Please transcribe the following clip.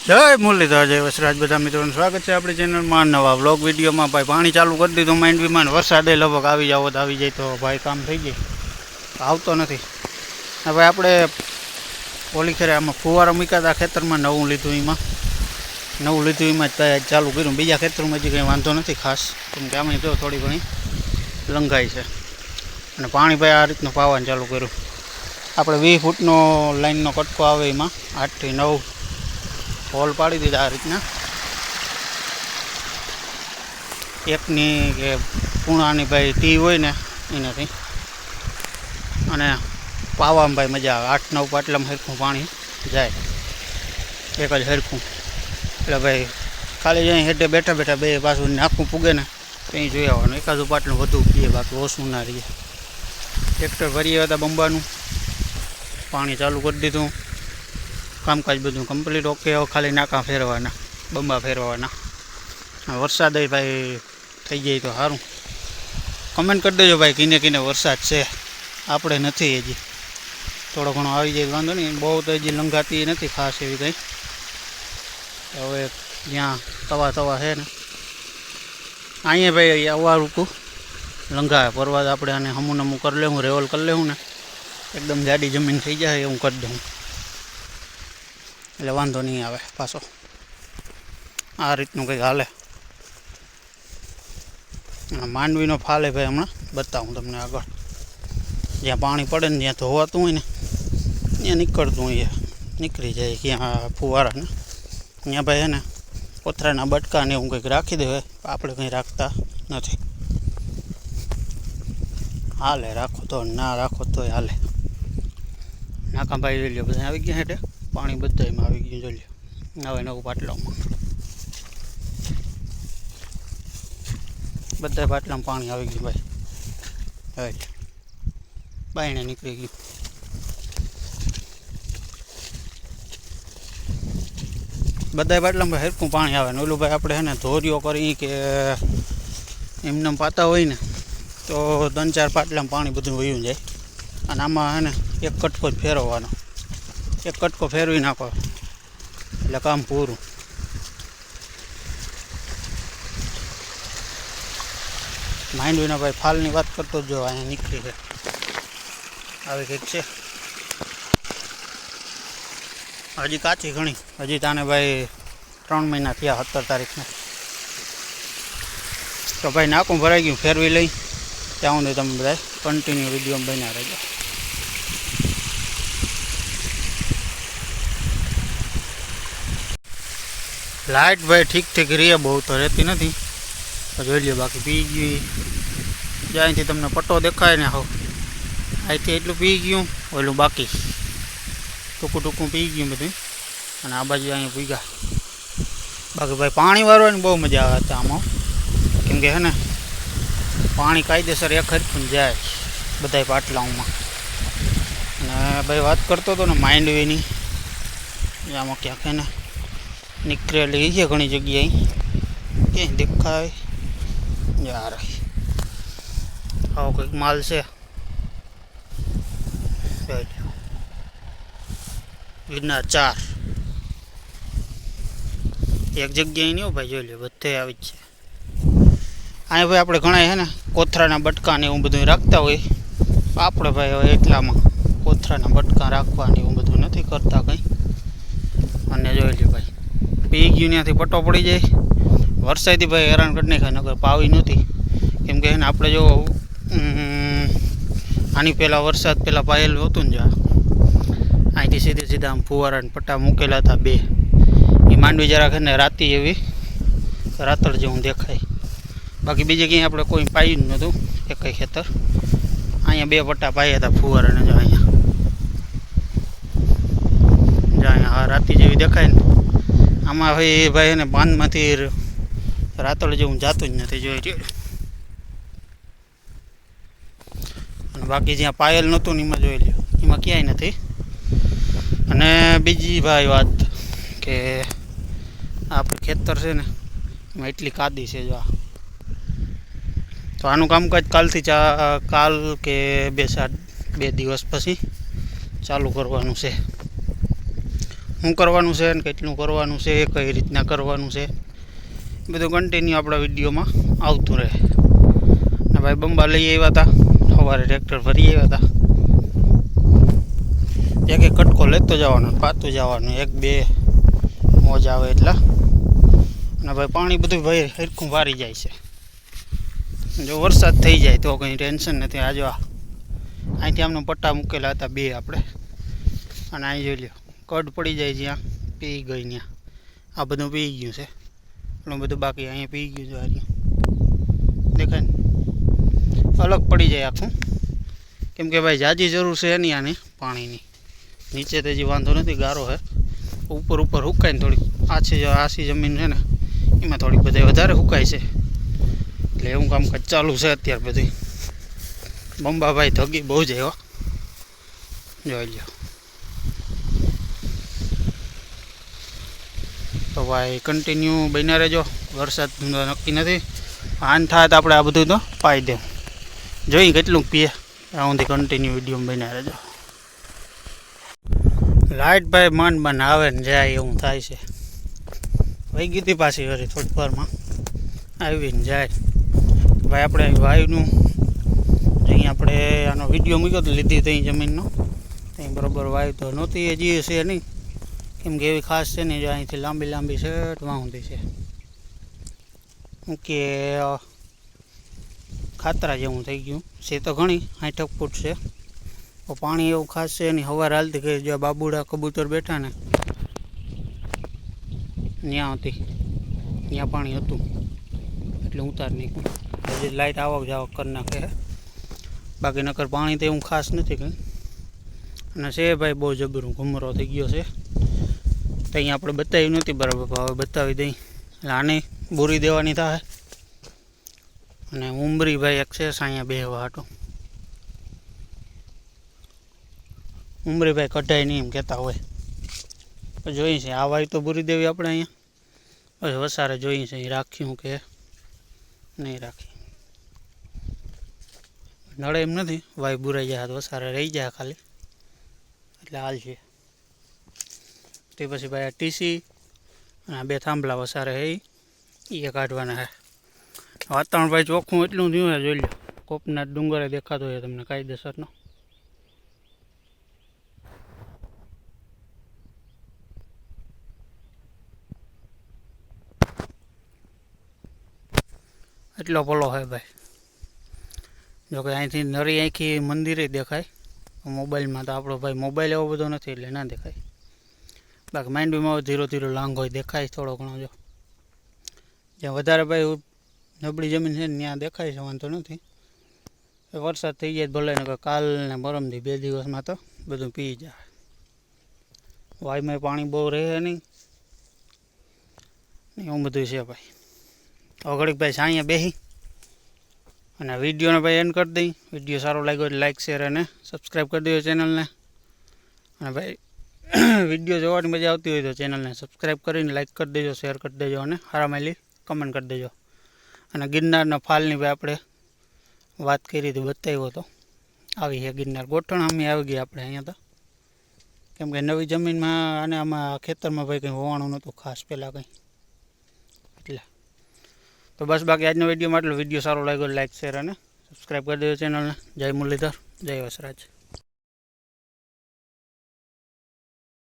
જય મુરલીધર, જય વસરાજ. બધા મિત્રોનું સ્વાગત છે આપણી ચેનલમાં. નવા વ્લોગ વિડીયોમાં ભાઈ પાણી ચાલુ કરી દીધું. માઇન્ડ વિમાન વરસાદે લગભગ આવી જાવ, તો આવી જાય તો ભાઈ કામ થઈ જાય. આવતો નથી. ભાઈ આપણે ઓલી ખેરે આમાં ફુવારા મૂક્યા હતા, ખેતરમાં નવું લીધું એમાં. નવું લીધું એમાં જ ચાલુ કર્યું. બીજા ખેતરમાં હજી કંઈ વાંધો નથી ખાસ. કેમ કે આમાં જો થોડી ઘણી લંઘાઈ છે. અને પાણી ભાઈ આ રીતનું પાવાનું ચાલુ કર્યું. આપણે વીસ ફૂટનો લાઈનનો કટકો આવે એમાં, આઠથી નવ. હોલ પાડી દીધા આ રીતના. એકની કે પૂણાની ભાઈ ટી હોય ને, એનાથી. અને પાવામાં ભાઈ મજા આવે. આઠ નવ પાટલામાં હરખું પાણી જાય. એક જ હરખું. એટલે ભાઈ ખાલી અહીં હેઠે બેઠા બેઠા બે પાછું નાખું પૂગે ને, ત્યાં જોઈ આવવાનું. એકાદું પાટલું વધુ પીએ બાકી ઓછું ના રહીએ. ટ્રેક્ટર ભરીએ હતા બંબાનું. પાણી ચાલુ કરી દીધું. કામકાજ બધું કમ્પ્લીટ ઓકે ખાલી નાકા ફેરવાના બંબા ફેરવાના. વરસાદ ભાઈ થઈ જાય તો સારું કમેન્ટ કરી દેજો ભાઈ, કિને કિને વરસાદ છે. આપણે નથી હજી. થોડો ઘણો આવી જાય, વાંધો નહીં. બહુ તો હજી લંઘાતી નથી ખાસ એવી કંઈ. હવે જ્યાં તવા તવા છે ને. અહીંયા ભાઈ આવવા રૂકું લંઘાય. પરવાદ આપણે આને હમું નમું કરી લેવું રેવલ કરી લેવું ને. એકદમ જાડી જમીન થઈ જાય એવું કરી દઉં. એટલે વાંધો નહીં આવે પાછો. આ રીતનું કંઈક હાલે. માંડવીનો ફાલે ભાઈ હમણાં. બતાવું તમને આગળ. જ્યાં પાણી પડે ને જ્યાં ધોવાતું હોય ને, ત્યાં નીકળતું હોય નીકળી જાય ક્યાં ફુવારાને. ત્યાં ભાઈ એને કોથરાના બટકા ને એવું કંઈક રાખી દેવાય આપણે કંઈ રાખતા નથી. હાલે, રાખો તો, ના રાખો તોય હાલે. નાકા ભાઈ જોઈ લો બધા આવી ગયા હેઠે? પાણી બધા એમાં આવી ગયું, જોઈ લો હવે નવું પાટલામાં. બધા પાટલામાં પાણી આવી ગયું, ભાઈ. હવે બાયણે નીકળી ગયું. બધા પાટલામાં હરકું પાણી આવે. ને ઓલું ભાઈ આપણે હે ને ધોરીઓ કરી કે એમને પાતા હોય ને, તો ત્રણ ચાર પાટલામાં પાણી બધું વયું જાય. અને આમાં હે ને એક કટકો જ ફેરવવાનો એક કટકો ફેરવી નાખો એટલે કામ પૂરું. માંડવીના ભાઈ ફાલની વાત કરતો જ જો, અહીંયા નીકળી છે. આવી કંઈક છે. હજી કાચી ઘણી. હજી તાને ભાઈ ત્રણ મહિના થયા સત્તર તારીખને. તો ભાઈ નાકું ભરાઈ ગયું, ફેરવી લઈ. ત્યાં સુધી તમે બધા કન્ટિન્યુ વીડિયો બન્યા રહેજો. લાઇટ ભાઈ ઠીક ઠીક રહે, બહુ તો રહેતી નથી. જોઈ લ્યો બાકી પી ગયું જ્યાંથી તમને પટ્ટો દેખાય ને હો. અહીંથી એટલું પી ગયું, ઓલું બાકી. ટૂંકું ટૂંકું પી ગયું બધું. અને આ બાજુ અહીંયા પી ગયા બાકી ભાઈ પાણી વાળવાની બહુ મજા આવે છે આમાં. કેમ કે હે ને, પાણી કાયદેસર એક હરખું જાય બધાય પાટલાઓમાં. અને ભાઈ વાત કરતો હતો ને માંડવીની આમાં ક્યાંક એને નીકળેલી છે ઘણી જગ્યાએ. ક્યાંય દેખાય? યાર. આવો કંઈક માલ છે. ગિરનાર ચાર. એક જગ્યાએ નહીં ભાઈ, જોઈ લે, બધે આવી જ છે. અહીંયા ભાઈ આપણે ઘણા છે ને, કોથરાના બટકા ને એવું બધું રાખતા હોય. આપણે ભાઈ, હવે એટલામાં કોથરાના બટકા રાખવાની એવું બધું નથી કરતા કંઈ. અને જોઈ લે ભાઈ પી ગયું ત્યાંથી પટ્ટો પડી જાય. વરસાદથી ભાઈ હેરાન કરી નાખાય નગર પાવી નહોતી. કેમ કે એને આપણે જો ઉમ, આની પહેલાં વરસાદ પહેલાં પાયેલું હતું ને જા અહીંથી સીધે સીધા આમ ફુવારા ને પટ્ટા મૂકેલા હતા બે. એ માંડવી જરાક છે ને રાતી એવી રાતળ જેવું દેખાય. બાકી બીજે ક્યાંય આપણે કોઈ પાયું જ નહોતું એકય ખેતર. અહીંયા બે પટ્ટા પાયા હતા ફુવારાને જો અહીંયા. જો અહીંયા હા રાતી જેવી દેખાય ને. આમાં ભાઈ ભાઈ એને બાંધમાંથી રાતોડ જેવું જાતું જ નથી, જોઈ રહ્યું બાકી જ્યાં પાયલ નહોતું ને એમાં જોઈ લ્યો. એમાં ક્યાંય નથી. અને બીજી ભાઈ વાત કે આપણે ખેતર છે ને, એમાં એટલી કાદી છે જો આ. તો આનું કામકાજ કાલથી ચા, કાલ કે બે સાત, બે દિવસ પછી ચાલુ કરવાનું છે. શું કરવાનું છે અને કેટલું કરવાનું છે, કઈ રીતના કરવાનું છે, બધું કન્ટિન્યુ આપણા વિડીયોમાં આવતું રહે. ને ભાઈ બંબા લઈ આવ્યા હતા સવારે ટ્રેક્ટર ફરી આવ્યા હતા એક એક કટકો લેતો જવાનો પાતું જવાનું, એક બે, મોજ આવે એટલા. અને ભાઈ પાણી બધું ભાઈ, હરખું વારી જાય છે. જો વરસાદ થઈ જાય તો કંઈ ટેન્શન નથી. આજે અહીંથી આમનો પટ્ટા મૂકેલા હતા બે આપણે. અને અહીં જોઈ લ્યો. કડ પડી જાય જ્યાં પી ગઈ ત્યાં આ. બધું પી ગયું છે. ઘણું બધું બાકી અહીંયા પી ગયું છે અહીંયા દેખાય ને? અલગ પડી જાય આખું. કેમ કે ભાઈ જાજી જરૂર છે નહીં આની, પાણીની. નીચે તો હજી વાંધો નથી, ગારો છે ઉપર ઉપર હુકાય ને થોડીક. આછી આછી જમીન છે ને, એમાં થોડીક બધી વધારે હુકાય છે. એટલે એવું કામકાજ ચાલુ છે અત્યારે બધી બંબાભાઈ ધગી બહુ જ એવા જોઈ લો ભાઈ કન્ટિન્યુ બન્યા રહેજો. વરસાદ નક્કી નથી. આન થાય તો આપણે આ બધું તો પાઈ દે જોઈ કેટલું પીએ. ત્યાં સુધી કન્ટિન્યુ વીડિયો બન્યા રહેજો. લાઇટ ભાઈ મન મન આવે ને જાય એવું થાય છે. વહી ગઈ હતી પાછી વળી થોડીક વારમાં. આવીને જાય. ભાઈ, આપણે વાયુનું અહીં આપણે આનો વીડિયો મૂક્યો તો લીધી ત્યાં જમીનનો. ત્યાં બરોબર વાયુ તો નહોતી, હજી છે નહીં. કેમ કે એવી ખાસ છે ને જો અહીંથી લાંબી લાંબી છે વાંધી છે. કે ખાતરા જેવું થઈ ગયું. છે તો ઘણી સાઠક ફૂટ છે. તો પાણી એવું ખાસ છે એની હવા હાલતી કે જો બાબુડા કબૂતર બેઠા ને ત્યાં હતી. ત્યાં પાણી હતું. એટલે ઉતાર નહીં હજી લાઇટ આવક જાવક કરી નાખે બાકી નકર પાણી તો એવું ખાસ નથી કંઈ. અને છે ભાઈ બહુ જબરું, ઘુમરો થઈ ગયો છે. તો અહીંયા આપણે બતાવ્યું નથી, બરાબર, હવે બતાવી દઈ. એટલે આને બોરી દેવાની થાય. અને ઉમરીભાઈ એક છે અહીંયા બે હાટો ઉમરીભાઈ કઢાય નહીં એમ કહેતા હોય. જોઈએ છે, આ વાય તો ભૂરી દેવી આપણે અહીંયા. પછી વસારે જોઈએ છે અહીં રાખ્યું કે નહીં રાખી નડે એમ નથી, વાય બુરાઈ જાય તો વસારે રહી જાય ખાલી. એટલે હાલ છે. તે પછી ભાઈ આ ટીસી અને આ બે થાંભલા વસારે હે એ કાઢવાના હે. વાતાવરણ ભાઈ ચોખ્ખું એટલું થયું જોઈ લો. કોપના ડુંગરે દેખાતો હોય તમને કાયદેસરનો. એટલો ભલો હે ભાઈ. જોકે અહીંથી નરી આંખી મંદિરે દેખાય મોબાઈલમાં તો આપણો ભાઈ મોબાઈલ એવો બધો નથી એટલે ના દેખાય. બાકી માંડવીમાં ધીરો ધીરો લાંગ હોય, દેખાય થોડો ઘણો જો. જ્યાં વધારે ભાઈ નબળી જમીન છે ત્યાં દેખાય છે, વાંધો નથી. વરસાદ થઈ જાય ભલે ને કાલ ને પરમથી બે દિવસમાં તો બધું પી જાય. વાયમાં પાણી બહુ રહે નહીં. એવું બધું છે ભાઈ. અઘડીક ઘડીક ભાઈ સાંઈએ બેસી અને વિડીયોને ભાઈ એન્ડ કરી દઈ. વીડિયો સારો લાગ્યો લાઈક શેર અને સબસ્ક્રાઈબ કરી દેજો ચેનલને અને ભાઈ વીડિયો જોવાની મજા આવતી હોય તો ચેનલને સબસ્ક્રાઈબ કરીને લાઇક કરી દેજો શેર કરી દેજો અને હારામાલી કમેન્ટ કરી દેજો. અને ગિરનારના ફાલની ભાઈ આપણે વાત કરી હતી, બતાવ્યો હતો. આવી છે ગિરનાર. ગોઠણ અમે આવી ગયા આપણે અહીંયા તો. કેમ કે નવી જમીનમાં અને આમાં ખેતરમાં ભાઈ કંઈ હોવાનું નહોતું ખાસ પહેલાં કંઈ. એટલે. તો બસ બાકી આજનો વિડીયોમાં એટલો વીડિયો સારો લાગ્યો લાઈક શેર અને સબસ્ક્રાઈબ કરી દેજો ચેનલને. જય મુરલીધર. જય વસરાજ.